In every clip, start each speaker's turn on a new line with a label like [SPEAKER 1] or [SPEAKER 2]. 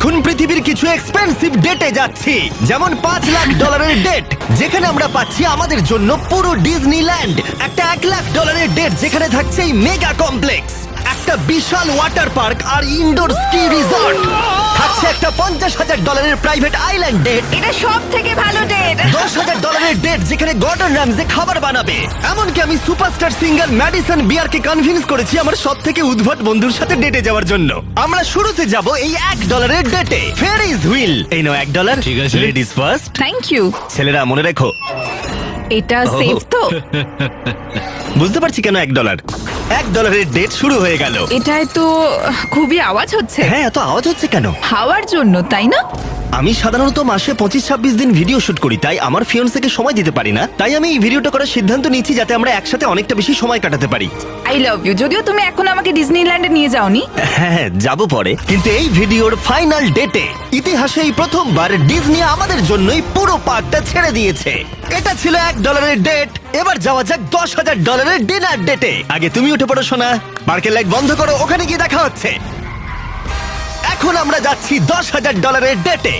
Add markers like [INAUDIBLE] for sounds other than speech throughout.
[SPEAKER 1] এখন পৃথিবীর কিছু এক্সপেন্সিভ ডেটে যাচ্ছি। যেমন পাঁচ লাখ ডলারের ডেট যেখানে আমরা পাচ্ছি আমাদের জন্য পুরো ডিজনিল্যান্ড একটা এক লাখ ডলারের ডেট যেখানে থাকছে এই মেগা কমপ্লেক্স একটা বিশাল ওয়াটার পার্ক আর ইনডোর স্কি রিসর্ট থাকছে একটা পঞ্চাশ হাজার ডলারের প্রাইভেট আইল্যান্ড ডেট
[SPEAKER 2] এটা সব থেকে ভালো ডেট
[SPEAKER 1] দশ হাজার ডলারের ডেট যেখানে গর্ডন র্যামজে খাবার বানাবে। এমনকি আমি সুপারস্টার সিঙ্গার ম্যাডিসন বিয়ারকে কনভিন্স করেছি আমার সব থেকে উদ্ভট বন্ধুর সাথে ডেটে যাওয়ার জন্য। আমরা শুরুতে যাব এই এক ডলারের ডেটে ফেরিজ হুইল এই নাও এক ডলার
[SPEAKER 3] ঠিক আছে।
[SPEAKER 1] লেডিস ফার্স্ট
[SPEAKER 2] থ্যাংক ইউ
[SPEAKER 1] ছেলেরা মনে রেখো।
[SPEAKER 2] এটা
[SPEAKER 1] Oh.
[SPEAKER 2] সেফ তো? [LAUGHS]
[SPEAKER 1] বুঝতে পারছি কেন এক ডলার এক ডলারের ডেট শুরু হয়ে গেল।
[SPEAKER 2] এটায় তো খুবই আওয়াজ হচ্ছে।
[SPEAKER 1] হ্যাঁ এত আওয়াজ হচ্ছে কেন?
[SPEAKER 2] হাওয়ার জন্য তাই না?
[SPEAKER 1] আমি সাধারণত মাসে পঁচিশ ছাব্বিশ দিন ভিডিও শুট করি তাই আমার ফিয়ন্সকে সময় দিতে পারি না। তাই আমি এই ভিডিওটা করার সিদ্ধান্ত নিয়েছি যাতে আমরা একসাথে অনেকটা বেশি সময় কাটাতে পারি।
[SPEAKER 2] আই লাভ ইউ যদিও তুমি এখন আমাকে ডিজনিল্যান্ডে নিয়ে যাওনি।
[SPEAKER 1] হ্যাঁ যাব পরে। কিন্তু এই ভিডিওর ফাইনাল ডেটে ইতিহাসে এই প্রথমবার ডিজনি আমাদের জন্যই পুরো পার্কটা ছেড়ে দিয়েছে। এটা ছিল এক ডলারের ডেট এবার যাওয়া যাক দশ হাজার ডলারের ডিনার ডেটে আগে তুমি উঠে পড়ো শোনা পার্কের লাইট বন্ধ করো ওখানে গিয়ে দেখা হচ্ছে। এখন আমরা যাচ্ছি দশ হাজার ডলারের ডেটে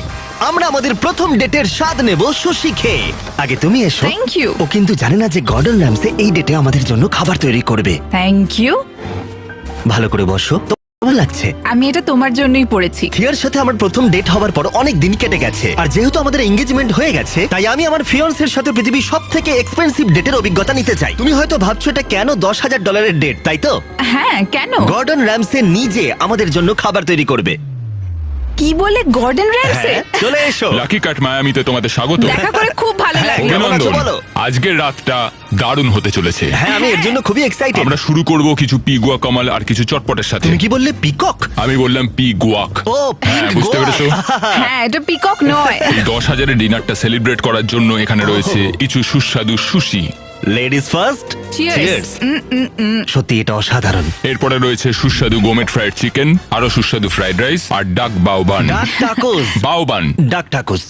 [SPEAKER 1] আমরা আমাদের প্রথম ডেটের স্বাদ নেব সুশি খেয়ে। আগে তুমি এসো।
[SPEAKER 2] Thank you.
[SPEAKER 1] ও কিন্তু জানে না যে গর্ডন র্যামসে এই ডেটে আমাদের জন্য খাবার তৈরি করবে।
[SPEAKER 2] থ্যাংক ইউ
[SPEAKER 1] ভালো করে বসো। কেমন লাগছে?
[SPEAKER 2] আমি এটা তোমার জন্যই পড়েছি।
[SPEAKER 1] থিয়ার সাথে আমার প্রথম ডেট হওয়ার পর অনেক দিন কেটে গেছে। আর যেহেতু আমাদের এঙ্গেজমেন্ট হয়ে গেছে তাই আমি আমার ফিয়ন্সের সাথে পৃথিবীর সব থেকে এক্সপেন্সিভ ডেটের অভিজ্ঞতা নিতে চাই। তুমি হয়তো ভাবছ এটা কেন দশ হাজার ডলারের ডেট তাই তো?
[SPEAKER 2] হ্যাঁ কেন?
[SPEAKER 1] গর্ডন র্যামসে নিজে আমাদের জন্য খাবার তৈরি করবে।
[SPEAKER 2] কি বলে গর্ডেন র্যামসে
[SPEAKER 1] হ্যাঁ, চলে এসো।
[SPEAKER 4] লাকি কাট মায়ামিতে তোমাদের স্বাগত।
[SPEAKER 2] দেখা করে খুব ভালো
[SPEAKER 1] হ্যাঁ,
[SPEAKER 2] লাগল।
[SPEAKER 1] কেমন আছো
[SPEAKER 4] অভিনন্দন।
[SPEAKER 1] বলো?
[SPEAKER 4] আজকের রাতটা দারুণ হতে চলেছে।
[SPEAKER 1] হ্যাঁ আমি এর জন্য খুবই এক্সাইটেড
[SPEAKER 4] আমরা শুরু করব কিছু পিগুয়া কমাল আর কিছু চটপটের সাথে।
[SPEAKER 1] তুমি কি বললে পিকক
[SPEAKER 4] আমি বললাম পি গুয়াক
[SPEAKER 1] ও
[SPEAKER 4] হ্যাঁ বুঝতে। পেরেছ? [LAUGHS]
[SPEAKER 2] হ্যাঁ এটা পিকক নয়।
[SPEAKER 4] এই দশ হাজারের ডিনারটা সেলিব্রেট করার জন্য এখানে রয়েছে কিছু সুস্বাদু সুশি।
[SPEAKER 1] লেডিস ফার্স্ট
[SPEAKER 2] চিয়ার্স
[SPEAKER 1] সত্যি এটা অসাধারণ।
[SPEAKER 4] এরপরে রয়েছে সুস্বাদু গোমেট ফ্রাইড চিকেন আরও সুস্বাদু ফ্রাইড রাইস আর ডাক বাউবান
[SPEAKER 1] ডাক টাকোস
[SPEAKER 4] বাউবান
[SPEAKER 1] ডাক টাকুস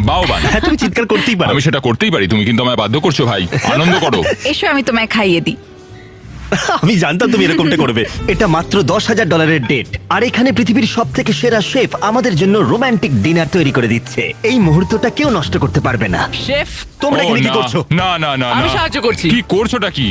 [SPEAKER 4] বাউবান
[SPEAKER 1] হ্যাঁ তুমি চিৎকার করতেই পারো।
[SPEAKER 4] আমি সেটা করতেই পারি তুমি কিন্তু আমায় বাধ্য করছ ভাই। আনন্দ করো। [LAUGHS]
[SPEAKER 2] এসো আমি তোমায় খাইয়ে দিই।
[SPEAKER 1] আমি জানতাম তুমি এরকমটা করবে। এটা মাত্র দশ হাজার ডলারের ডেট আর এখানে পৃথিবীর সব থেকে সেরা শেফ আমাদের জন্য রোমান্টিক ডিনার তৈরি করে দিচ্ছে। এই মুহূর্তটা কেউ নষ্ট করতে পারবে না।
[SPEAKER 5] শেফ?
[SPEAKER 1] তোমরা
[SPEAKER 4] ও,
[SPEAKER 1] এখানে কি
[SPEAKER 4] না,
[SPEAKER 1] করছ?
[SPEAKER 4] না না না
[SPEAKER 5] আমি
[SPEAKER 4] না।
[SPEAKER 5] সাহায্য করছি।
[SPEAKER 4] কি করছোটা কি?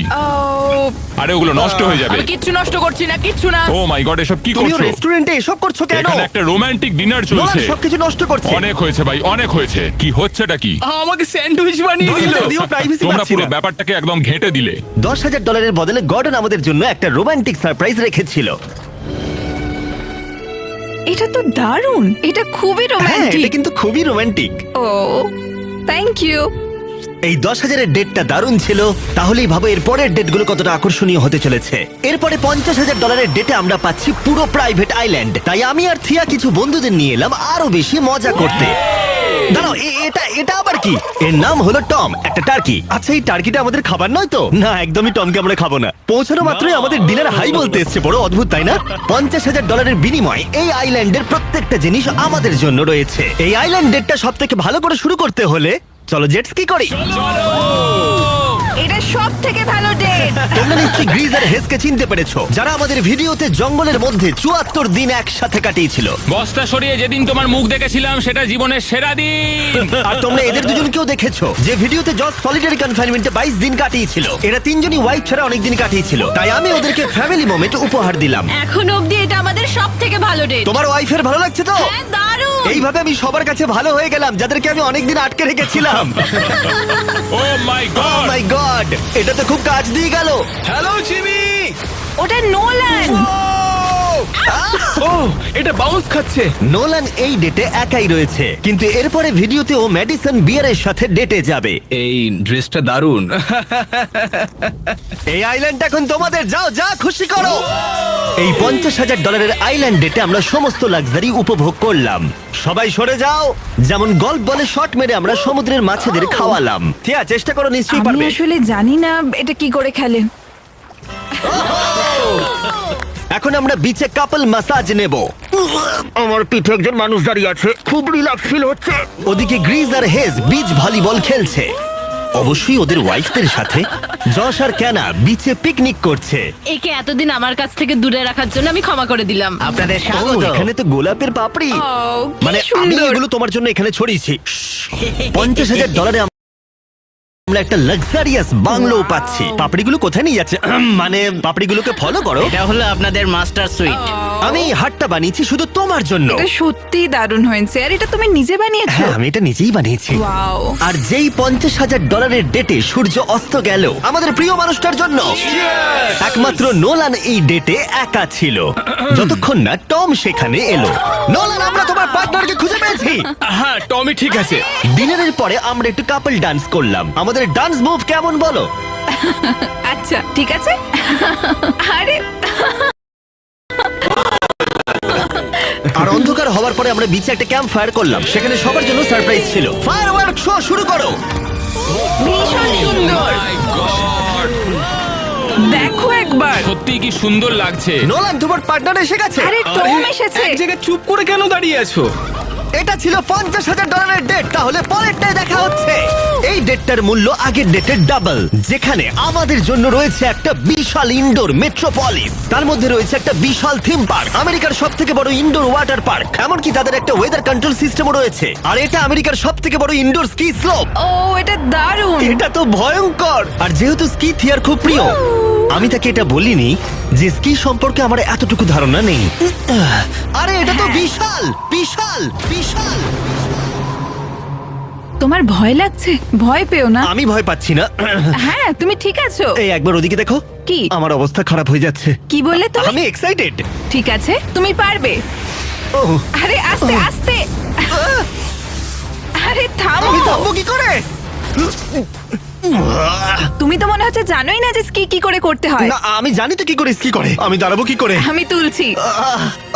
[SPEAKER 4] আরে ওগুলো নষ্ট হয়ে যাবে।
[SPEAKER 5] আমি কিচ্ছু নষ্ট করছি না কিচ্ছু না।
[SPEAKER 4] ও মাই গড এসব কি
[SPEAKER 1] তুমিও
[SPEAKER 4] করছ?
[SPEAKER 1] রেস্টুরেন্টে এসব করছ কেন?
[SPEAKER 4] এখানে একটা রোমান্টিক ডিনার চলছে।
[SPEAKER 1] নোলান সবকিছু নষ্ট করছে।
[SPEAKER 4] অনেক হয়েছে ভাই অনেক হয়েছে। কি হচ্ছেটা কি?
[SPEAKER 5] আমাকে স্যান্ডউইচ বানিয়ে দিল।
[SPEAKER 1] যদিও privacy
[SPEAKER 4] তোমরা
[SPEAKER 1] পাচ্ছি
[SPEAKER 4] পুরো
[SPEAKER 1] না।
[SPEAKER 4] ব্যাপারটাকে একদম ঘেঁটে দিলে।
[SPEAKER 1] দশ হাজার ডলারের বদলে গর্ডন আমাদের জন্য একটা রোমান্টিক সারপ্রাইজ রেখেছিল।
[SPEAKER 2] এটা তো দারুণ! এটা খুবই
[SPEAKER 1] হ্যাঁ এটা
[SPEAKER 2] রোমান্টিক
[SPEAKER 1] কিন্তু খুবই রোমান্টিক
[SPEAKER 2] ও থ্যাংক ইউ
[SPEAKER 1] এই দশ হাজারের ডেটটা দারুণ ছিল তাহলেই ভাবো এর পরের ডেটগুলো কতটা আকর্ষণীয় হতে চলেছে। এরপরে পঞ্চাশ হাজার ডলারের ডেটে আমরা পাচ্ছি পুরো প্রাইভেট আইল্যান্ড তাই আমি আর থিয়া কিছু বন্ধুদের নিয়ে এলাম আরও বেশি মজা করতে। দাঁড়াও এ- এটা এটা আবার কি? এর নাম হলো টম একটা টার্কি। আচ্ছা এই টার্কিটা আমাদের খাবার নয় তো? না একদমই টমকে আমরা খাব না। পৌঁছানো মাত্রই আমাদের ডিলার হাই বলতে এসছে বড় অদ্ভুত তাই না? পঞ্চাশ হাজার ডলারের বিনিময়ে এই আইল্যান্ডের প্রত্যেকটা জিনিস আমাদের জন্য রয়েছে। এই আইল্যান্ড ডেটটা সব থেকে ভালো করে শুরু করতে হলে চলো জেটস কি করি?
[SPEAKER 2] এটা সব থেকে ভালো ডেট [LAUGHS]
[SPEAKER 1] তোমরা নিশ্চয়ই গ্রিজ আর হেসকে চিনতে পেরেছ যারা আমাদের ভিডিওতে জঙ্গলের মধ্যে চুয়াত্তর দিন একসাথে কাটিয়েছিল।
[SPEAKER 3] বস্তা সরিয়ে যেদিন তোমার মুখ দেখেছিলাম সেটা জীবনের সেরা দিন। [LAUGHS]
[SPEAKER 1] আর তোমরা এদের দুজনকেও দেখেছ যে ভিডিওতে জজ সলিটারি কনফাইনমেন্টে বাইশ দিন কাটিয়েছিল। এরা তিনজনই ওয়াইফ ছাড়া অনেক দিন কাটিয়েছিল। তাই আমি ওদেরকে ফ্যামিলি মোমেন্ট উপহার দিলাম।
[SPEAKER 6] এখন অবধি এটা আমাদের সব থেকে ভালো ডেট
[SPEAKER 1] তোমার ওয়াইফের ভালো লাগছে তো?
[SPEAKER 6] হ্যাঁ দারুণ!
[SPEAKER 1] এইভাবে আমি সবার কাছে ভালো হয়ে গেলাম যাদেরকে আমি অনেকদিন আটকে রেখেছিলাম।
[SPEAKER 4] Oh my
[SPEAKER 1] O
[SPEAKER 4] god
[SPEAKER 1] my god এটা তো খুব কাজ দিয়ে গেল।
[SPEAKER 5] Hello Jimmy!
[SPEAKER 2] ওটা নোল্যান্ড
[SPEAKER 5] ও এটা বাউন্স খাচ্ছে।
[SPEAKER 1] নোলান এই ডেটে একাই রয়েছে কিন্তু এরপরে ভিডিওতে ও ম্যাডিসন বিয়ারের সাথে ডেটে যাবে।
[SPEAKER 5] এই ড্রেসটা দারুণ।
[SPEAKER 1] এই আইল্যান্ড এখন তোমাদের যাও যা খুশি করো। এই পঞ্চাশ হাজার ডলারের আইল্যান্ড ডেটে আমরা সমস্ত লাক্সারি উপভোগ করলাম। সবাই সরে যাও যেমন গল্ফ বলে শট মেরে আমরা সমুদ্রের মাছেদের খাওয়ালাম। ঠিক আছে চেষ্টা করো নিশ্চয়ই
[SPEAKER 2] আমি
[SPEAKER 1] পারবে।
[SPEAKER 2] আসলে জানি না এটা কি করে খেলে।
[SPEAKER 1] এখন আমরা বিচে কাপল মাসাজ নেব। আমার পিঠে একজন মানুষ দাঁড়িয়ে আছে খুব রিল্যাক্স ফিল হচ্ছে। ওদিকে গ্রিজ আর হেজ বিচ ভলিবল খেলছে। অবশ্যই ওদের ওয়াইফদের সাথে। যশ আর ক্যানা বিচে পিকনিক করছে।
[SPEAKER 6] একে এতদিন আমার কাছ থেকে দূরে রাখার জন্য আমি ক্ষমা করে দিলাম।
[SPEAKER 7] আপনাদের
[SPEAKER 1] ও,
[SPEAKER 7] স্বাগত।
[SPEAKER 1] এখানে তো গোলাপের পাপড়ি।
[SPEAKER 2] ও, কি
[SPEAKER 1] মানে আমি
[SPEAKER 2] সুন্দর।
[SPEAKER 1] এগুলো তোমার জন্য এখানে ছড়িয়েছি। পঞ্চাশ হাজার ডলারে [LAUGHS] আমরা একটা লাক্সারিয়াস বাংলো পাচ্ছি। পাপড়িগুলো কোথায় নিয়ে যাচ্ছে? আহম, মানে পাপড়িগুলোকে ফলো করো।
[SPEAKER 7] এটা হলো আপনাদের মাস্টার সুইট
[SPEAKER 1] আমি এই হাটটা বানিয়েছি শুধু তোমার জন্য।
[SPEAKER 2] এটা সত্যি দারুণ হয়েছে। আর এটা তুমি নিজে বানিয়েছো?
[SPEAKER 1] হ্যাঁ আমি এটা নিজেই বানিয়েছি।
[SPEAKER 2] ওয়াও
[SPEAKER 1] আর যেই পঞ্চাশ হাজার ডলারের ডেটে সূর্য অস্ত গেল আমাদের প্রিয় মানুষটার জন্য। একমাত্র নোলান এই ডেটে একা ছিল। যতক্ষণ না টম সেখানে এলো। নোলান আমরা তোমার পার্টনারকে খুঁজে পেয়েছি।
[SPEAKER 5] হ্যাঁ টমি ঠিক আছে।
[SPEAKER 1] ডিনারের পরে আমরা একটু কাপল ডান্স করলাম। আমাদের ডান্স মুভ কেমন বলো?
[SPEAKER 2] আচ্ছা ঠিক আছে? আরে।
[SPEAKER 1] আর অন্ধকার হওয়ার পরে আমরা বিচে একটা ক্যাম্প ফায়ার করলাম। সেখানে সবার জন্য সারপ্রাইজ ছিল। ফায়ার ওয়ার্ক শো শুরু করো।
[SPEAKER 2] ভীষণ সুন্দর। দেখো একবার।
[SPEAKER 3] সত্যি কি সুন্দর লাগছে।
[SPEAKER 1] নোলান তোমার পার্টনার এসে গেছে?
[SPEAKER 2] আরে টম এসেছে।
[SPEAKER 5] এক জায়গায় চুপ করে কেন দাঁড়িয়ে আছো?
[SPEAKER 1] এটা ছিল পঞ্চাশ হাজার ডলারের ডেট তাহলে পরেরটাই দেখা হচ্ছে। এই ডেটটার মূল্য আগের ডেটের ডাবল যেখানে আমাদের জন্য রয়েছে একটা বিশাল ইনডোর মেট্রোপলিস তার মধ্যে রয়েছে একটা বিশাল থিম পার্ক আমেরিকার সব থেকে বড় ইনডোর ওয়াটার পার্ক এমনকি তাদের একটা ওয়েদার কন্ট্রোল সিস্টেমও রয়েছে। আর এটা আমেরিকার সব থেকে বড় ইনডোর স্কি স্লোপ
[SPEAKER 2] ও এটা দারুণ!
[SPEAKER 1] এটা তো ভয়ঙ্কর! আর যেহেতু স্কি থিয়ার খুব প্রিয় আমি তাকে এটা বলিনি যে স্কি সম্পর্কে আমার এতটুকু ধারণা নেই। আরে এটা তো বিশাল বিশাল বিশাল।
[SPEAKER 2] তোমার ভয় লাগছে? ভয় পেও না।
[SPEAKER 1] আমি ভয় পাচ্ছি না।
[SPEAKER 2] হ্যাঁ তুমি ঠিক আছো?
[SPEAKER 1] এই একবার ওদিকে দেখো।
[SPEAKER 2] কি?
[SPEAKER 1] আমার অবস্থা খারাপ হয়ে যাচ্ছে।
[SPEAKER 2] কি বললে তুমি?
[SPEAKER 1] আমি এক্সাইটেড
[SPEAKER 2] ঠিক আছে তুমি পারবে।
[SPEAKER 1] ও
[SPEAKER 2] আরে আস্তে আস্তে। আরে থামো।
[SPEAKER 1] আমি থামবো কি
[SPEAKER 2] তুমি তো মনে হচ্ছে জানোই না যে স্কি কি করে করতে হয়।
[SPEAKER 1] না আমি জানি তো কি করে কি করে। আমি দাঁড়াবো কি করে?
[SPEAKER 2] আমি তুলছি।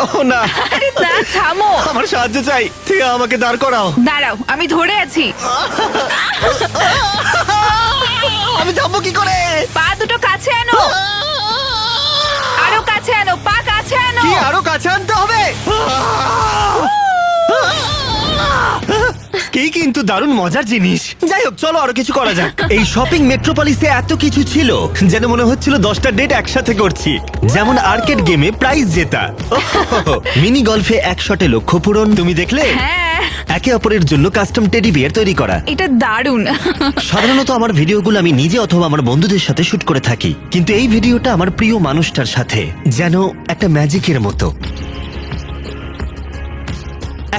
[SPEAKER 1] ও না।
[SPEAKER 2] আরে না থামো।
[SPEAKER 1] আমার সাহায্য চাই। ঠিক আমাকে দাঁড় করাও।
[SPEAKER 2] দাঁড়াও আমি ধরে আছি।
[SPEAKER 1] আমি থামবো কি করে?
[SPEAKER 2] পা দুটো কাছে আনো। আরও কাছে আনো পা কাছে আনো।
[SPEAKER 1] কি আরও কাছে আনতে হবে? কি কিন্তু দারুণ মজার জিনিস। যাই হোক চলো আরও কিছু করা যাক। এই শপিং মেট্রোপলিসে এত কিছু ছিল যেন মনে হচ্ছিল দশটা ডেট একসাথে করছি। যেমন আর্কেড গেমে প্রাইজ জেতা। মিনি গলফে এক শটে লক্ষ্য পূরণ তুমি দেখলে?
[SPEAKER 2] হ্যাঁ।
[SPEAKER 1] একে অপরের জন্য কাস্টম টেডি বিয়ার তৈরি করা।
[SPEAKER 2] এটা দারুণ।
[SPEAKER 1] সাধারণত আমার ভিডিওগুলো আমি নিজে অথবা আমার বন্ধুদের সাথে শুট করে থাকি। কিন্তু এই ভিডিওটা আমার প্রিয় মানুষটার সাথে যেন একটা ম্যাজিকের মতো।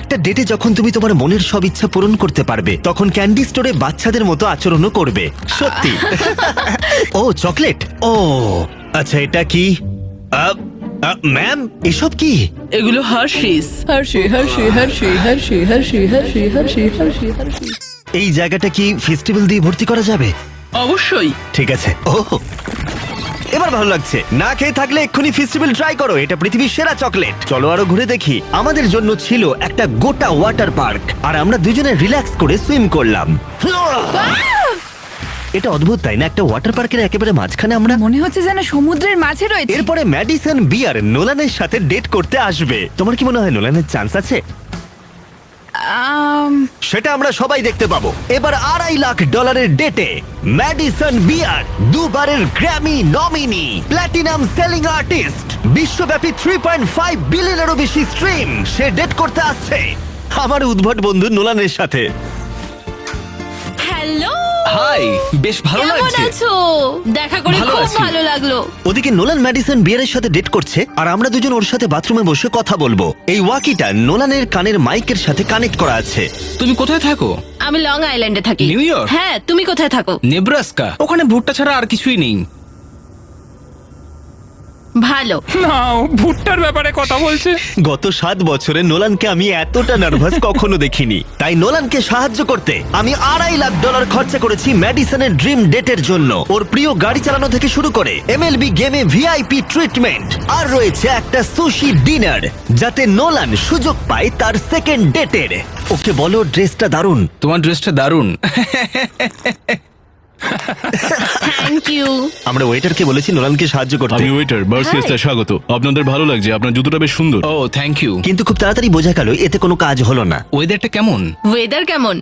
[SPEAKER 1] একটা ডেটে যখন তুমি তোমার মনের সব ইচ্ছা পূরণ করতে পারবে তখন ক্যান্ডি স্টোরে বাচ্চাদের মতো আচরণও করবে। সত্যি। ও চকলেট ও আচ্ছা এটা কি? ম্যাম এসব কি?
[SPEAKER 8] এগুলো Hershey's Hershey Hershey Hershey Hershey Hershey Hershey Hershey Hershey Hershey
[SPEAKER 1] এই জায়গাটা কি ফেস্টিভ্যাল দিয়ে ভর্তি করা যাবে?
[SPEAKER 8] অবশ্যই।
[SPEAKER 1] ঠিক আছে। ও এবার ভালো লাগছে। না খেয়ে থাকলে এক্ষুনি ফেস্টিভ্যাল ট্রাই করো এটা পৃথিবীর সেরা চকলেট চলো আরও ঘুরে দেখি। আমাদের জন্য ছিল একটা গোটা ওয়াটার পার্ক আর আমরা দুজনে রিল্যাক্স করে সুইম করলাম। এটা অদ্ভুত তাই না? একটা ওয়াটার পার্কের একেবারে মাঝখানে আমরা
[SPEAKER 2] মনে হচ্ছে যেন সমুদ্রের মাঝে রয়েছে।
[SPEAKER 1] এরপরে ম্যাডিসন বিয়ার নোলানের সাথে ডেট করতে আসবে। তোমার কি মনে হয় নোলানের চান্স আছে? সেটা আমরা সবাই দেখতে পাবো। এবার আড়াই লাখ ডলারের ডেটে Madison Beer দুবারের Grammy nominee, platinum selling artist, বিশ্বব্যাপী থ্রি পয়েন্ট ফাইভ বিলিয়নেরও বেশি স্ট্রিম সে ডেট করতে আসছে। আমার উদ্ভট বন্ধু নোলানের সাথে।
[SPEAKER 5] হাই বেশ ভালো
[SPEAKER 6] কেমন
[SPEAKER 5] লাগছে।
[SPEAKER 6] আছো? দেখা করে
[SPEAKER 5] ভালো
[SPEAKER 6] খুব
[SPEAKER 5] আছি।
[SPEAKER 6] ভালো লাগল।
[SPEAKER 1] ওদিকে নোলান ম্যাডিসন বিয়ারের সাথে ডেট করছে আর আমরা দুজন ওর সাথে বাথরুমে বসে কথা বলব। এই ওয়াকিটা নোলানের কানের মাইকের সাথে কানেক্ট করা আছে।
[SPEAKER 5] তুমি কোথায় থাকো?
[SPEAKER 6] আমি লং আইল্যান্ডে থাকি।
[SPEAKER 5] New York?
[SPEAKER 6] হ্যাঁ তুমি কোথায় থাকো?
[SPEAKER 5] নেব্রাস্কা। ওখানে ভুট্টা ছাড়া আর কিছুই নেই।
[SPEAKER 6] ভালো।
[SPEAKER 3] না ও ভুট্টার ব্যাপারে কথা বলছে।
[SPEAKER 1] গত সাত বছরে নোলানকে আমি এতটা নার্ভাস [LAUGHS] কখনো দেখিনি। তাই নোলানকে সাহায্য করতে আমি আড়াই লাখ ডলার খরচা করেছি ম্যাডিসনের ড্রিম ডেটের জন্য। ওর প্রিয় গাড়ি চালানো থেকে শুরু করে এমএলবি গেমে ভিআইপি ট্রিটমেন্ট। আর রয়েছে একটা সুশি ডিনার যাতে নোলান সুযোগ পায় তার সেকেন্ড ডেটের ওকে বলো ড্রেসটা দারুণ।
[SPEAKER 5] তোমার ড্রেসটা দারুণ। [LAUGHS]
[SPEAKER 6] থ্যাংক ইউ
[SPEAKER 1] আমরা ওয়েটারকে বলেছি নোলানকে সাহায্য করতে।
[SPEAKER 9] আমি ওয়েটার বার্সিয়াসটা স্বাগত। আপনাদের ভালো লাগছে আপনার জুতোটা বেশ সুন্দর।
[SPEAKER 5] ও থ্যাংক ইউ
[SPEAKER 1] কিন্তু খুব তাড়াতাড়ি বোঝা গেল এতে কোনো কাজ হলো না।
[SPEAKER 5] ওয়েদারটা কেমন?
[SPEAKER 6] ওয়েদার কেমন?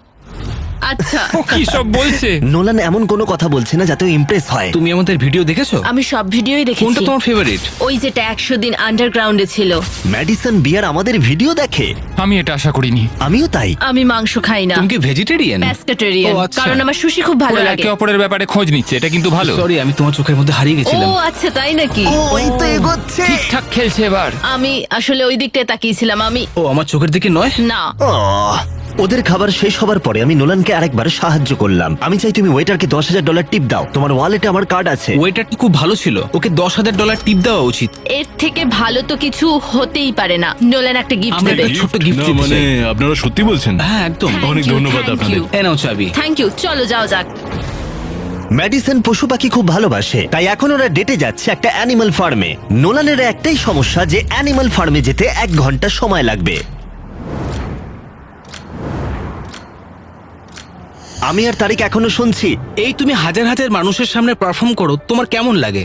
[SPEAKER 6] আচ্ছা।
[SPEAKER 3] ও কি সব বলছে?
[SPEAKER 1] নোলান এমন কোনো কথা বলছে না যাতে ইমপ্রেস হয়।
[SPEAKER 5] তুমি আমাদের ভিডিও দেখেছ?
[SPEAKER 6] আমি সব ভিডিওই
[SPEAKER 5] কোনটা
[SPEAKER 6] দেখেছি
[SPEAKER 5] তোমার ফেভারিট
[SPEAKER 6] ওই যেটা একশো দিন আন্ডারগ্রাউন্ডে ছিল।
[SPEAKER 1] ম্যাডিসন বিয়ার আমাদের ভিডিও দেখে।
[SPEAKER 3] আমি এটা আশা করিনি।
[SPEAKER 1] আমিও তাই।
[SPEAKER 6] আমি মাংস খাই না।
[SPEAKER 5] তুমি কি ভেজিটেরিয়ান
[SPEAKER 6] প্যাস্কেটেরিয়ান
[SPEAKER 5] ও, আচ্ছা।
[SPEAKER 6] কারণ আমার সুশি খুব ভালো
[SPEAKER 3] ওরা
[SPEAKER 6] লাগে।
[SPEAKER 3] একে অপরের ব্যাপারে খোঁজ নিচ্ছে এটা কিন্তু ভালো।
[SPEAKER 5] সরি আমি তোমার চোখের মধ্যে হারিয়ে
[SPEAKER 6] ও
[SPEAKER 5] গেছিলাম
[SPEAKER 6] আচ্ছা তাই নাকি?
[SPEAKER 1] ও এই তো এগোচ্ছে।
[SPEAKER 3] ঠিকঠাক খেলছে এবার।
[SPEAKER 6] আমি আসলে ওই দিকটায় তাকিয়েছিলাম। আমি
[SPEAKER 5] ও আমার চোখের দিকে নয়?
[SPEAKER 6] না।
[SPEAKER 1] আহ, ওদের খাবার শেষ হবার পরে আমি নোলানকে আরেকবার সাহায্য করলাম। আমি চাই তুমি ওয়েটারকে দশ হাজার ডলার টিপ দাও। তোমার ওয়ালেটে আমার কার্ড আছে।
[SPEAKER 5] ওয়েটারটা খুব ভালো ছিল। ওকে দশ হাজার ডলার টিপ দেওয়া উচিত।
[SPEAKER 6] এর থেকে ভালো তো কিছু হতেই পারে না। নোলান একটা গিফট
[SPEAKER 5] আমরা
[SPEAKER 6] দেবে।
[SPEAKER 5] একটা ছোট্ট গিফট
[SPEAKER 9] না
[SPEAKER 5] দিতে
[SPEAKER 9] মানে আপনারা সত্যি বলছেন?
[SPEAKER 5] হ্যাঁ একদম।
[SPEAKER 9] অনেক ধন্যবাদ আপনাদের।
[SPEAKER 5] এ নাও চাবি।
[SPEAKER 6] থ্যাংক ইউ চলো যাও যাক।
[SPEAKER 1] ম্যাডিসন পশু পাখি খুব ভালোবাসে তাই এখন ওরা ডেটে যাচ্ছে একটা অ্যানিমাল ফার্মে নোলানের একটাই সমস্যা যে অ্যানিমাল ফার্মে যেতে এক ঘণ্টা সময় লাগবে। আমি আর তারিখ এখনও শুনছি।
[SPEAKER 5] এই তুমি হাজার হাজার মানুষের সামনে পারফর্ম করো তোমার কেমন লাগে?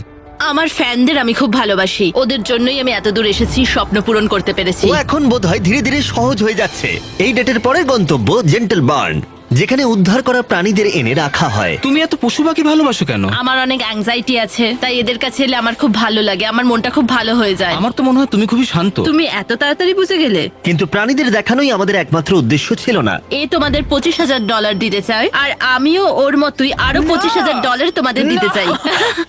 [SPEAKER 6] আমার ফ্যানদের আমি খুব ভালোবাসি। ওদের জন্যই আমি এত দূর এসেছি স্বপ্ন পূরণ করতে পেরেছি।
[SPEAKER 1] ও এখন বোধ হয় ধীরে ধীরে সহজ হয়ে যাচ্ছে। এই ডেটের পরে গন্তব্য জেন্টেল বার্ন যেখানে উদ্ধার করা প্রাণীদের এনে রাখা হয়।
[SPEAKER 5] তুমি এত পশু পাখি ভালোবাসো কেন?
[SPEAKER 6] আমার অনেক অ্যাংজাইটি আছে তাই এদের কাছে এলে আমার খুব ভালো লাগে আমার মনটা খুব ভালো হয়ে যায়।
[SPEAKER 5] আমার তো মনে হয় তুমি খুবই শান্ত।
[SPEAKER 6] তুমি এত তাড়াতাড়ি বুঝে গেলে?
[SPEAKER 1] কিন্তু প্রাণীদের দেখানোই আমাদের একমাত্র উদ্দেশ্য ছিল না।
[SPEAKER 6] এ তোমাদের পঁচিশ হাজার ডলার দিতে চাই আর আমিও ওর মতোই আরও পঁচিশ হাজার ডলার তোমাদের দিতে চাই।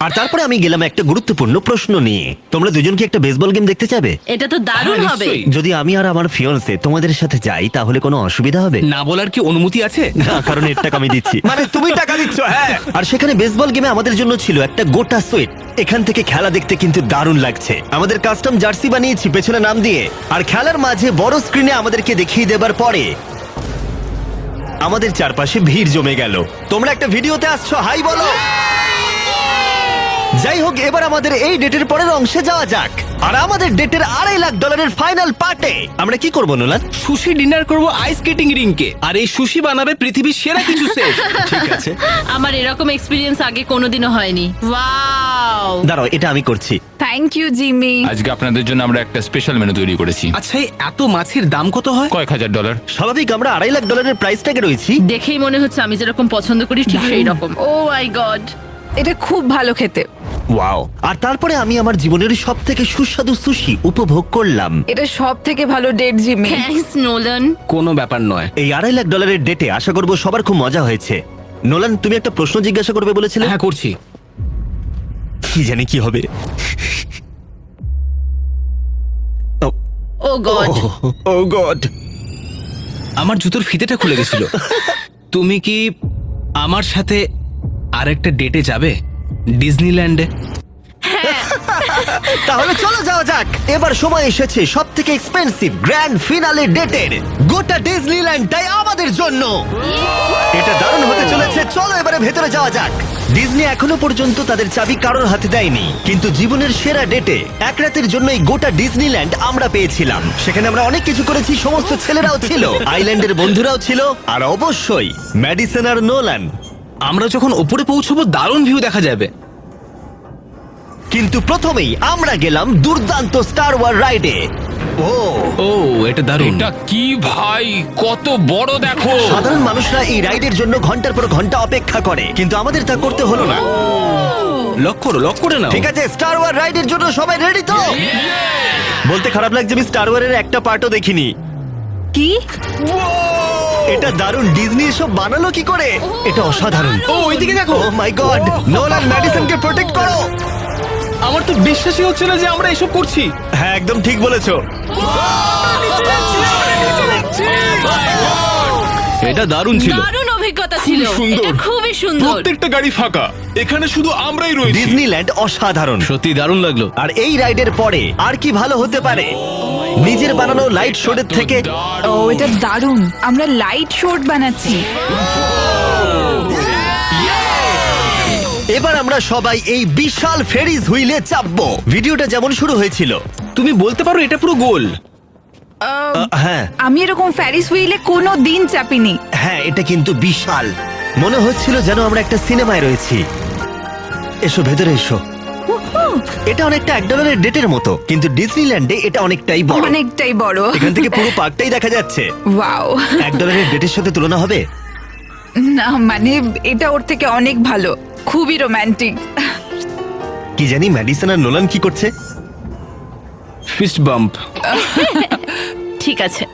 [SPEAKER 1] আর তারপরে আমি গেলাম একটা গুরুত্বপূর্ণ প্রশ্ন নিয়ে। তোমরা দুজন কি একটা বেসবল গেম দেখতে চাবে
[SPEAKER 6] এটা তো দারুণ
[SPEAKER 5] হ্যাঁ,
[SPEAKER 6] হবে।
[SPEAKER 1] যদি আমি আর আমার ফিয়ন্সে তোমাদের সাথে যাই তাহলে কোনো অসুবিধা হবে?
[SPEAKER 5] না বলার কি অনুমতি আছে?
[SPEAKER 1] না কারণ এর টাকা আমি দিচ্ছি। মানে তুমি টাকা দিচ্ছ হ্যাঁ। আর সেখানে বেসবল গেমে আমাদের জন্য ছিল একটা গোটা সুইট এখান থেকে খেলা দেখতে কিন্তু দারুণ লাগছে। আমাদের কাস্টম জার্সি বানিয়েছি পেছনে নাম দিয়ে। আর খেলার মাঝে বড় স্ক্রিনে আমাদেরকে দেখিয়ে দেবার পরে আমাদের চারপাশে ভিড় জমে গেল। তোমরা একটা ভিডিওতে আসছো হাই বলো। যাই হোক এবার আমাদের এই ডেটের পরের অংশে যাওয়া যাক। আর আমাদের ডেটের আড়াই লাখ ডলারের ফাইনাল পার্টে আমরা কি করব নোলান?
[SPEAKER 5] সুশি ডিনার করব আইস স্কেটিং রিংকে। আর এই সুশি বানাবে পৃথিবীর সেরা কিছু সেফ [LAUGHS]
[SPEAKER 1] ঠিক আছে।
[SPEAKER 6] আমার এরকম এক্সপিরিয়েন্স আগে কোনোদিনও হয়নি। ওয়াও
[SPEAKER 1] দাঁড়াও এটা আমি করছি।
[SPEAKER 2] Thank you Jimmy.
[SPEAKER 3] আজকে আপনাদের জন্য আমরা একটা স্পেশাল মেনু তৈরি করেছি।
[SPEAKER 5] আচ্ছা এই এত মাছের দাম কত হয়?
[SPEAKER 3] কয়েক হাজার ডলার
[SPEAKER 1] স্বাভাবিক আমরা আড়াই লাখ ডলারের প্রাইস ট্যাগে রয়েছি।
[SPEAKER 6] দেখেই মনে হচ্ছে আমি যেরকম পছন্দ করি ঠিক সেই রকম ও মাই গড
[SPEAKER 2] এটা খুব ভালো খেতে।
[SPEAKER 1] ওয়াও আর তারপরে আমি আমার জীবনের সব থেকে সুস্বাদু সুশি উপভোগ করলাম।
[SPEAKER 2] এটা সব থেকে ভালো ডেট জিমি
[SPEAKER 6] থ্যাঙ্কস নোলান
[SPEAKER 5] কোনো ব্যাপার নয়।
[SPEAKER 1] এই আড়াই লাখ ডলারের ডেটে আশা করব সবার খুব মজা হয়েছে। নোলান তুমি একটা প্রশ্ন জিজ্ঞাসা করবে বলেছিলে?
[SPEAKER 5] হ্যাঁ করছি।
[SPEAKER 1] কি জানি কি হবে।
[SPEAKER 6] ও গড
[SPEAKER 1] ও গড
[SPEAKER 5] আমার জুতোর ফিতেটা খুলে গেছিল। [LAUGHS] তুমি কি আমার সাথে আরেকটা ডেটে যাবে? ডিজনিল্যান্ডে। [LAUGHS]
[SPEAKER 1] তাহলে চলো যাওয়া যাক। এবার সময় এসেছে সব থেকে এক্সপেন্সিভ গ্র্যান্ড ফিনালে ডেটের গোটা ডিজনিল্যান্ডটাই আমাদের জন্য। এটা দারুণ হতে চলেছে। চলো এবারে ভেতরে যাওয়া যাক। ডিজনি এখনও পর্যন্ত তাদের চাবি কারোর হাতে দেয়নি। কিন্তু জীবনের সেরা ডেটে এক রাতের জন্য এই গোটা ডিজনিল্যান্ড আমরা পেয়েছিলাম। সেখানে আমরা অনেক কিছু করেছি, সমস্ত ছেলেরাও ছিল [LAUGHS] আইল্যান্ডের বন্ধুরাও ছিল, আর অবশ্যই ম্যাডিসন আর নোলান।
[SPEAKER 5] আমরা যখন ওপরে পৌঁছবো দারুণ ভিউ দেখা যাবে।
[SPEAKER 1] কিন্তু প্রথমেই আমরা গেলাম দুর্দান্ত স্টার ওয়ার রাইডে ও
[SPEAKER 5] ও এটা দারুণ।
[SPEAKER 3] এটা কি ভাই? কত বড় দেখো।
[SPEAKER 1] সাধারণ মানুষরা এই রাইডের জন্য ঘণ্টার পর ঘণ্টা অপেক্ষা করে কিন্তু আমাদের তা করতে হলো না।
[SPEAKER 5] লক করো লক করে নাও।
[SPEAKER 1] ঠিক আছে স্টার ওয়ার রাইডের জন্য সবাই রেডি তো? বলতে খারাপ লাগছে আমি স্টার ওয়ারের একটা পার্টও দেখিনি।
[SPEAKER 2] কি?
[SPEAKER 1] এটা দারুণ ডিজনি এসব বানালো কি করে? এটা অসাধারণ।
[SPEAKER 5] ও ওইদিকে দেখো।
[SPEAKER 1] ও মাই গড নোলান ম্যাডিসনকে প্রোটেক্ট করো।
[SPEAKER 5] আমার তো বিশ্বাসই হচ্ছে না যে আমরা এসব করছি।
[SPEAKER 1] হ্যাঁ একদম ঠিক বলেছ।
[SPEAKER 9] এটা দারুণ ছিল।
[SPEAKER 6] ছিল। এটা খুবই সুন্দর।
[SPEAKER 9] প্রত্যেকটা গাড়ি ফাঁকা। এখানে শুধু আমরাই রয়েছি।
[SPEAKER 1] ডিজনিল্যান্ড অসাধারণ।
[SPEAKER 9] সত্যি দারুণ লাগল।
[SPEAKER 1] আর এই রাইডের পরে আর কি ভালো হতে পারে? নিজের বানানো লাইট শোডের থেকে
[SPEAKER 2] ও এটা দারুণ। আমরা লাইট শোট বানাচ্ছি।
[SPEAKER 1] এবার আমরা সবাই এই বিশাল ফেরিজ হুইলে চাপবো। ভিডিওটা যেমন শুরু হয়েছিল।
[SPEAKER 5] তুমি বলতে পারো এটা পুরো গোল।
[SPEAKER 1] আহ, হ্যাঁ।
[SPEAKER 2] আমি এরকম ফ্যারিস হুইলে কোনো দিন চাপিনি।
[SPEAKER 1] হ্যাঁ এটা কিন্তু বিশাল। মনে হচ্ছিল যেন আমরা একটা সিনেমায় রয়েছি। এসো ভেতরে এসো। এটা অনেকটা এক ডলারের ডেটের মতো কিন্তু ডিজনিল্যান্ডে এটা অনেকটাই বড়।
[SPEAKER 2] অনেকটাই বড়।
[SPEAKER 1] এখান থেকে পুরো পার্কটাই দেখা যাচ্ছে।
[SPEAKER 2] ওয়াও।
[SPEAKER 1] এক ডলারের ডেটের সাথে তুলনা হবে?
[SPEAKER 2] না মানে এটা ওর থেকে অনেক ভালো। খুবই রোমান্টিক
[SPEAKER 1] কি জানি ম্যাডিসন আর নোলান কি করছে?
[SPEAKER 5] ফিস্ট বাম্প [LAUGHS]
[SPEAKER 6] ঠিক আছে।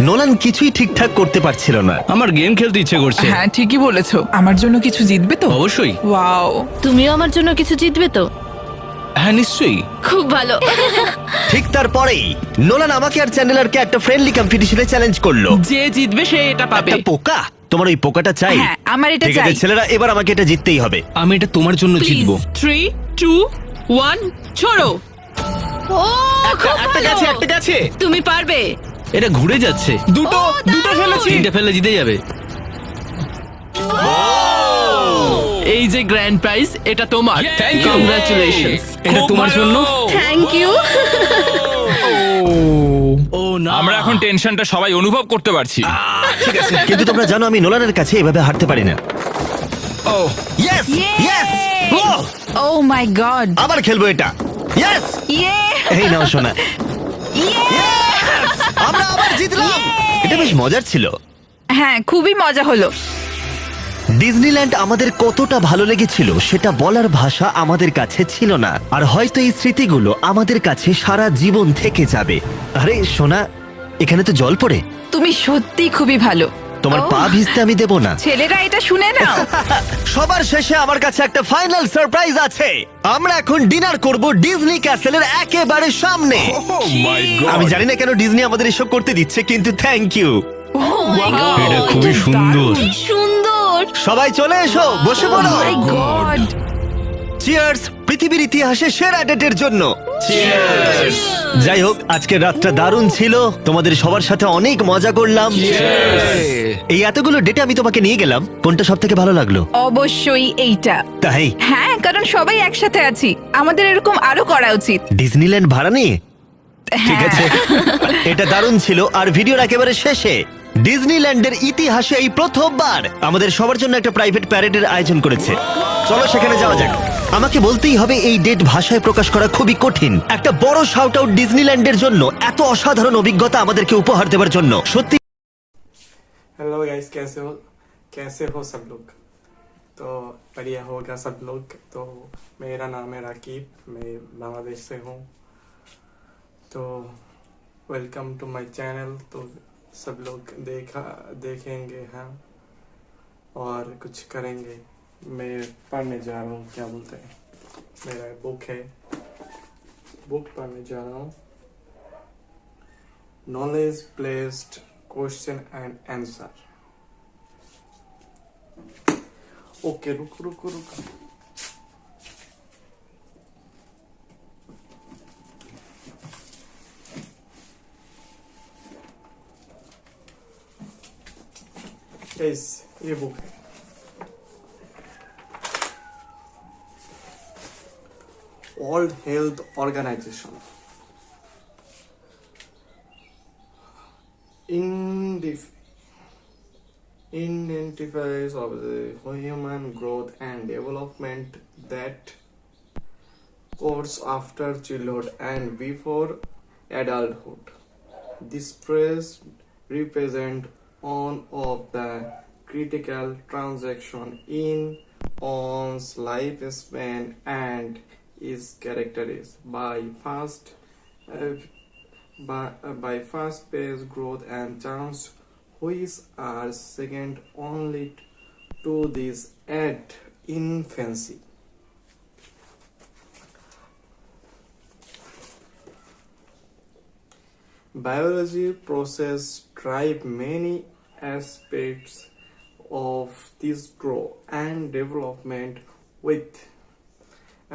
[SPEAKER 1] নোলান কিছুই ঠিকঠাক করতে পারছিল না।
[SPEAKER 5] আমার গেম খেলতে ইচ্ছে করছে।
[SPEAKER 2] হ্যাঁ ঠিকই বলেছ। আমার জন্য কিছু জিতবে তো?
[SPEAKER 5] অবশ্যই।
[SPEAKER 2] ওয়াও।
[SPEAKER 6] তুমিও আমার জন্য কিছু জিতবে তো?
[SPEAKER 5] হ্যাঁ নিশ্চয়ই।
[SPEAKER 6] খুব ভালো।
[SPEAKER 1] ঠিক তারপরেই নোলান আমাকে আর চ্যানেলারকে একটা ফ্রেন্ডলি কম্পিটিশনে চ্যালেঞ্জ করল।
[SPEAKER 8] যে জিতবে সে এটা পাবে।
[SPEAKER 1] একটা পোকা? তোমার ওই পোকাটা চাই?
[SPEAKER 2] হ্যাঁ, আমার এটা
[SPEAKER 1] ঠিক আছে
[SPEAKER 2] চাই।
[SPEAKER 1] ছেলেরা এবার আমাকে এটা জিততেই হবে।
[SPEAKER 5] আমি এটা তোমার জন্য জিতবো।
[SPEAKER 8] থ্রি টু ওয়ান ছোড়ো।
[SPEAKER 6] ও খুব
[SPEAKER 5] একটা গেছে একটা গেছে
[SPEAKER 6] তুমি পারবে।
[SPEAKER 5] এটা ঘুরে যাচ্ছে। দুটো দুটো ফেলেছি। তিনটে ফেলে জিতে যাবে।
[SPEAKER 8] এই যে গ্র্যান্ড প্রাইজ এটা তোমার।
[SPEAKER 3] Yay!
[SPEAKER 8] থ্যাংক ইউ কংগ্রাচুলেশনস
[SPEAKER 5] এটা
[SPEAKER 3] খুব
[SPEAKER 5] তোমার
[SPEAKER 3] ভালো।
[SPEAKER 5] জন্য।
[SPEAKER 6] থ্যাংক ইউ [LAUGHS]
[SPEAKER 5] ও না।
[SPEAKER 3] আমরা এখন টেনশনটা সবাই অনুভব করতে পারছি।
[SPEAKER 1] ঠিক আছে। [LAUGHS] কিন্তু তোমরা জানো আমি নোলানের কাছে এভাবে হারতে পারি না। Oh yes yes
[SPEAKER 2] oh my god
[SPEAKER 1] আবার খেলব এটা। ইয়েস
[SPEAKER 2] ইয়ে
[SPEAKER 1] এই নাও শোনা আমরা আবার জিতলাম। এটা বেশ মজার ছিল।
[SPEAKER 2] হ্যাঁ খুবই মজা হলো।
[SPEAKER 1] ডিজনিল্যান্ড আমাদের কতটা ভালো লেগেছিল সেটা বলার ভাষা আমাদের কাছে ছিল না। আর হয়তো এই স্মৃতিগুলো আমাদের কাছে সারা জীবন থেকে যাবে। আরে সোনা এখানে তো জল পড়ে।
[SPEAKER 2] তুমি সত্যি খুবই ভালো।
[SPEAKER 1] তোমার
[SPEAKER 2] ও,
[SPEAKER 1] পা ভিজতে আমি দেব না।
[SPEAKER 2] ছেলেরা এটা শুনে নাও। [LAUGHS]
[SPEAKER 1] সবার শেষে আমার কাছে একটা ফাইনাল সারপ্রাইজ আছে। আমরা এখন ডিনার করব ডিজনি ক্যাসেলের একেবারে সামনে। আমি জানি না কেন ডিজনি আমাদের এসব করতে দিচ্ছে কিন্তু থ্যাংক ইউ
[SPEAKER 5] এটা খুবই সুন্দর।
[SPEAKER 6] সুন্দর।
[SPEAKER 1] সবাই চলে এসো বসে পড়ো।
[SPEAKER 2] মাই গড
[SPEAKER 1] চিয়ার্স পৃথিবীর ইতিহাসে সেরা ডেটের জন্য। যাই হোক আজকের রাতটা দারুণ ছিল। তোমাদের সবার সাথে অনেক মজা করলাম। এই এতগুলো ডেটে আমি তোমাকে নিয়ে গেলাম। কোনটা সব থেকে ভালো লাগল?
[SPEAKER 2] অবশ্যই এইটা।
[SPEAKER 1] তাই
[SPEAKER 2] হ্যাঁ কারণ সবাই একসাথে আছি। আমাদের এরকম আরও করা উচিত।
[SPEAKER 1] ডিজনিল্যান্ড ভাড়া নিয়ে? ঠিক
[SPEAKER 2] হ্যাঁ।
[SPEAKER 1] আছে। এটা দারুণ ছিল আর ভিডিওর একেবারে শেষে। ডিজনিল্যান্ডের ইতিহাসে এই প্রথমবার আমাদের সবার জন্য একটা প্রাইভেট প্যারেডের আয়োজন করেছে। চলো সেখানে যাওয়া যাক। আমাকে বলতেই হবে এই ডেট ভাষায় প্রকাশ করা খুবই কঠিন একটা বড় শাউট আউট ডিজনিল্যান্ডের জন্য এত অসাধারণ অভিজ্ঞতা আমাদেরকে উপহার দেওয়ার জন্য সত্যি
[SPEAKER 10] हेलो गाइस कैसे हो कैसे हो सब लोग तो बढ़िया होगा सब लोग तो मेरा नाम है राकीब मैं बांग्लादेश से हूँ तो वेलकम टू माय चैनल तो सब लोग देखा देखेंगे हाँ और कुछ करेंगे मैं पढ़ने जा रहा हूँ, क्या बोलते हैं? मेरा बुक है। बुक पढ़ने जा रहा हूँ। Knowledge placed question and answer. Okay रुक रुक रुक। ये बुक है। World Health Organization Indif- identifies of the human growth and development that occurs after childhood and before adulthood. This phrase represents one of the critical transaction in one's lifespan and is characterized by fast uh, by, uh, by fast paced growth and chance which are second only to this at infancy. Biology process drive many aspects of this growth and development with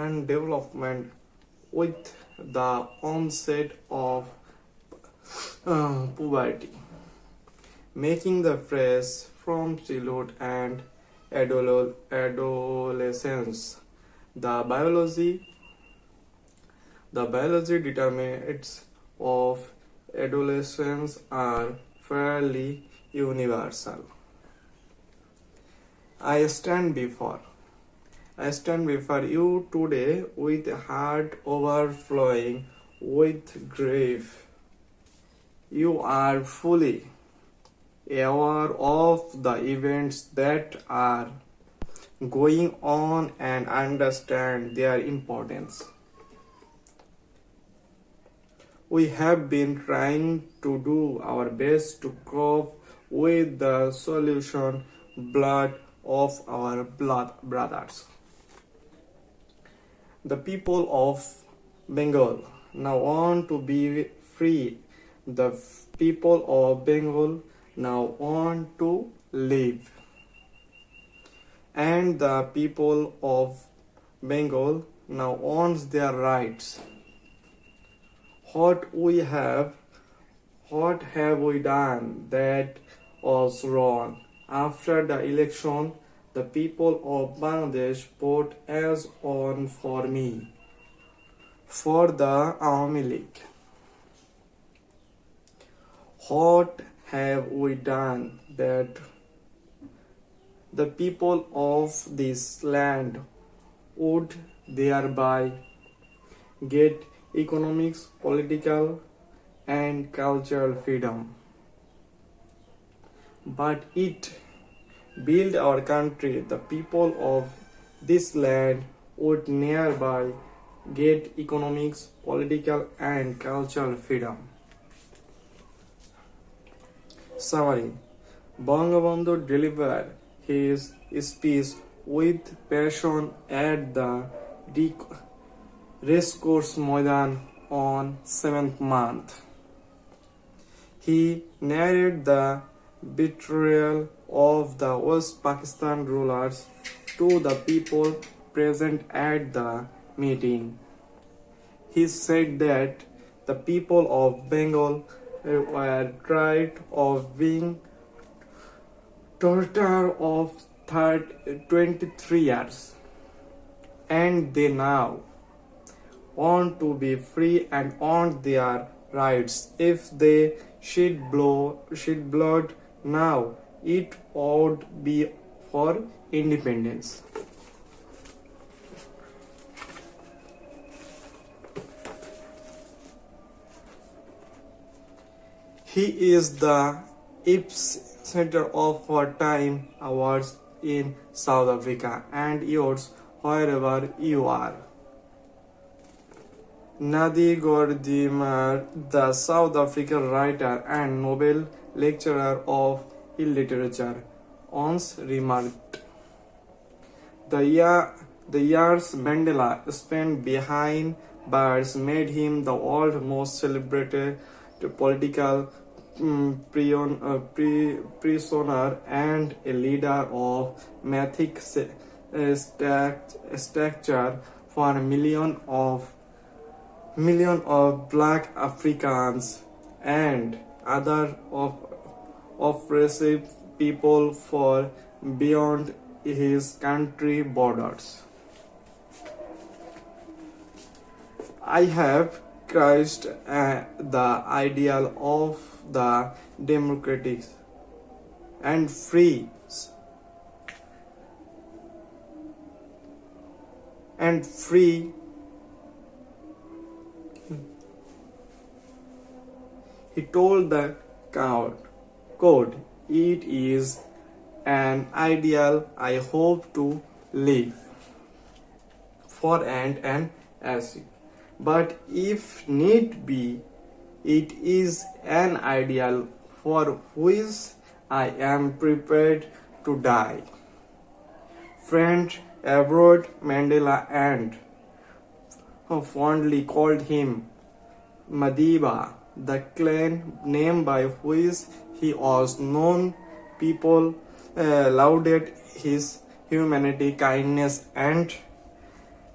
[SPEAKER 10] and development with the onset of uh, puberty, making the phrase from childhood and adolescence. The biology, the biology determinants of adolescence are fairly universal. I stand before I stand before you today with a heart overflowing with grief. You are fully aware of the events that are going on and understand their importance. We have been trying to do our best to cope with the solution blood of our blood brothers. The people of Bengal now want to be free. The people of Bengal now want to live. And the people of Bengal now wants their rights. What we have what have we done that was wrong? After the election, the people of Bangladesh put as on for me for the Army League. What have we done that the people of this land would thereby get economics, political, and cultural freedom? But it build our country, the people of this land would nearby get economics, political, and cultural freedom. Summary Bangabandhu delivered his speech with passion at the Racecourse Maidan on 7th month. He narrated the betrayal of the West Pakistan rulers to the people present at the meeting. He said that the people of Bengal uh, were tired of being tortured of third, 23 years and they now want to be free and want their rights. If they shed blood now, it would be for independence. He is the IPS Center of time awards in South Africa and yours wherever you are. Nadi Gordimer, the South African writer and Nobel lecturer of literature, once remarked, the, year, the years Mandela spent behind bars made him the world's most celebrated political mm, prion, uh, pri- prisoner and a leader of mythic uh, stature for a million of million of black Africans and other of oppressive people for beyond his country borders. I have Christ uh, the ideal of the democratic and free and free he told the crowd code. It is an ideal i hope to live for and and as. But if need be it is an ideal for which i am prepared to die. Friend abroad mandela and fondly called him madiba the clan name by which he was known people uh, lauded his humanity kindness and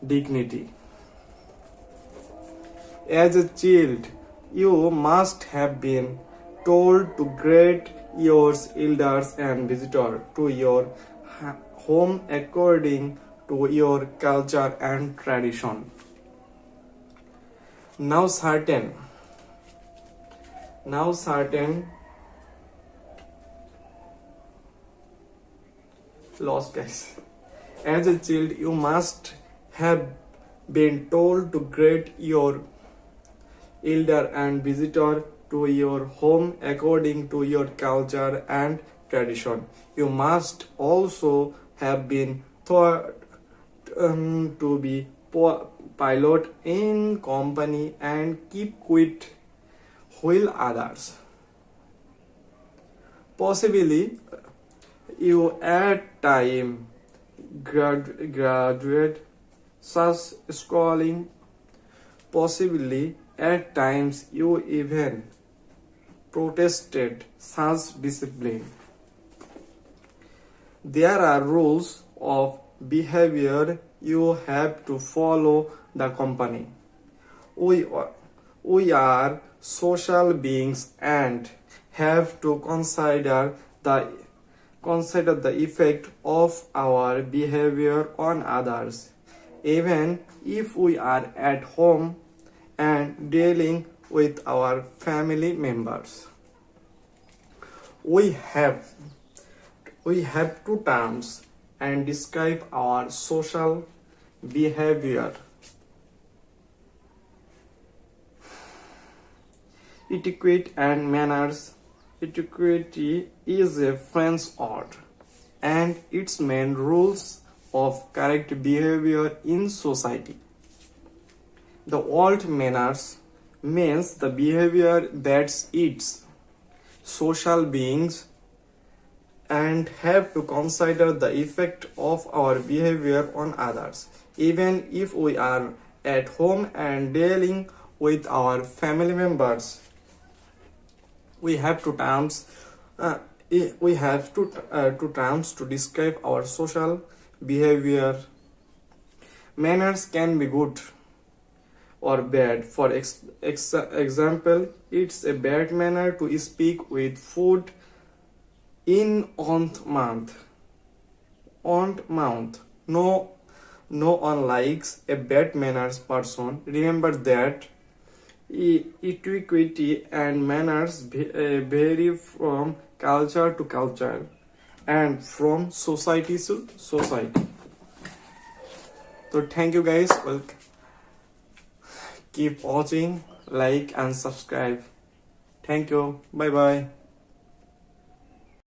[SPEAKER 10] dignity as a child, you must have been told to greet your elders and visitor to your home according to your culture and tradition. Now certain, now certain, lost guys. As a child, you must have been told to greet your elder and visitor to your home according to your culture and tradition. You must also have been taught um, to be pilot in company and keep quit while others. Possibly, you at time grad- graduate such schooling. Possibly, at times you even protested such discipline. There are rules of behavior you have to follow the company. We we are social beings and have to consider the consider the effect of our behavior on others. Even if we are at home and dealing with our family members we have we have two terms and describe our social behavior etiquette and manners. Etiquette is a french art and its main rules of correct behavior in society. The old manners means the behavior that's its social beings and have to consider the effect of our behavior on others. Even if we are at home and dealing with our family members we have two terms uh, we have two, uh, two terms to describe our social behavior. Manners can be good or bad. For ex- ex- example it's a bad manner to speak with food in on month. On mouth no no one likes a bad manners person. Remember that equity and manners uh, vary from culture to culture and from society to society so thank you guys well keep watching like and subscribe thank you bye bye